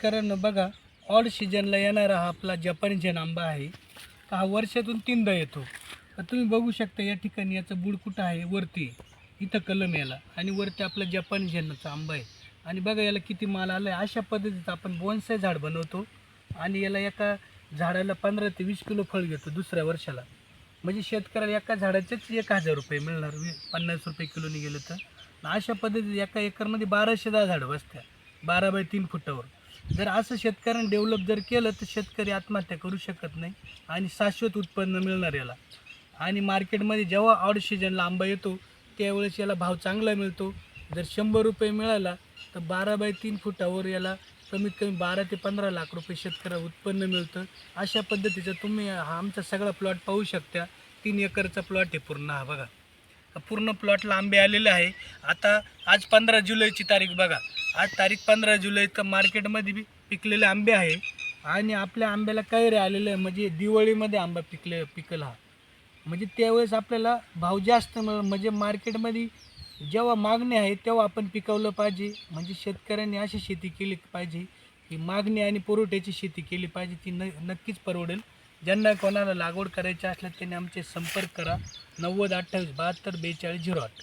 शेतकऱ्यांना बघा ऑड सीजनला येणारा हा आपला जपानी जन आंबा आहे. तर हा वर्षातून तीनदा येतो. तुम्ही बघू शकता या ठिकाणी याचं बुड कुठं आहे वरती. इथं कलम याला. आणि वरती आपला जपानी जन्नाचा आंबा आहे. आणि बघा याला किती माल आला आहे अशा पद्धतीचं आपण बोनसाय झाड बनवतो. आणि याला एका झाडाला पंधरा ते वीस किलो फळ घेतो दुसऱ्या वर्षाला. म्हणजे शेतकऱ्याला एका झाडाचेच एक हजार रुपये मिळणार. वी पन्नास रुपये किलोनी गेलं तर. अशा पद्धतीत एका एकरमध्ये बाराशे दहा झाडं बसत्या. बारा बाय तीन फुटावर. जर असं शेतकऱ्यांनी डेव्हलप जर केलं तर शेतकरी आत्महत्या करू शकत नाही आणि शाश्वत उत्पन्न मिळणार याला. आणि मार्केटमध्ये जेव्हा ऑड सीजनला आंबा येतो त्यावेळेस याला भाव चांगला मिळतो. जर शंभर रुपये मिळाला तर बारा बाय तीन फुटावर याला कमीत कमी बारा ते पंधरा लाख रुपये शेतकऱ्याला उत्पन्न मिळतं. अशा पद्धतीचं तुम्ही हा आमचा सगळा प्लॉट पाहू शकता. तीन एकरचा प्लॉट आहे पूर्ण हा बघा. पूर्ण प्लॉटला आंबे आलेले आहे. आता आज पंधरा जुलैची तारीख बघा. आज तारीख पंधरा जुलै तर मार्केटमध्ये बी पिकलेले आंबे आहे. आणि आपल्या आंब्याला कैरे आलेले आहे म्हणजे दिवाळीमध्ये आंबा पिकले पिकला. हा म्हणजे त्यावेळेस आपल्याला भाव जास्त मिळ म्हणजे मार्केटमध्ये जेव्हा मागणी आहे तेव्हा आपण पिकवलं पाहिजे. म्हणजे शेतकऱ्यांनी अशी शेती केली पाहिजे की मागणी आणि पुरवठ्याची शेती केली पाहिजे ती न नक्कीच परवडेल. ज्यांना कोणाला लागवड करायची असल्यास त्यांनी आमचे संपर्क करा. नव्वद अठ्ठावीस बहात्तर बेचाळीस झिरो आठ.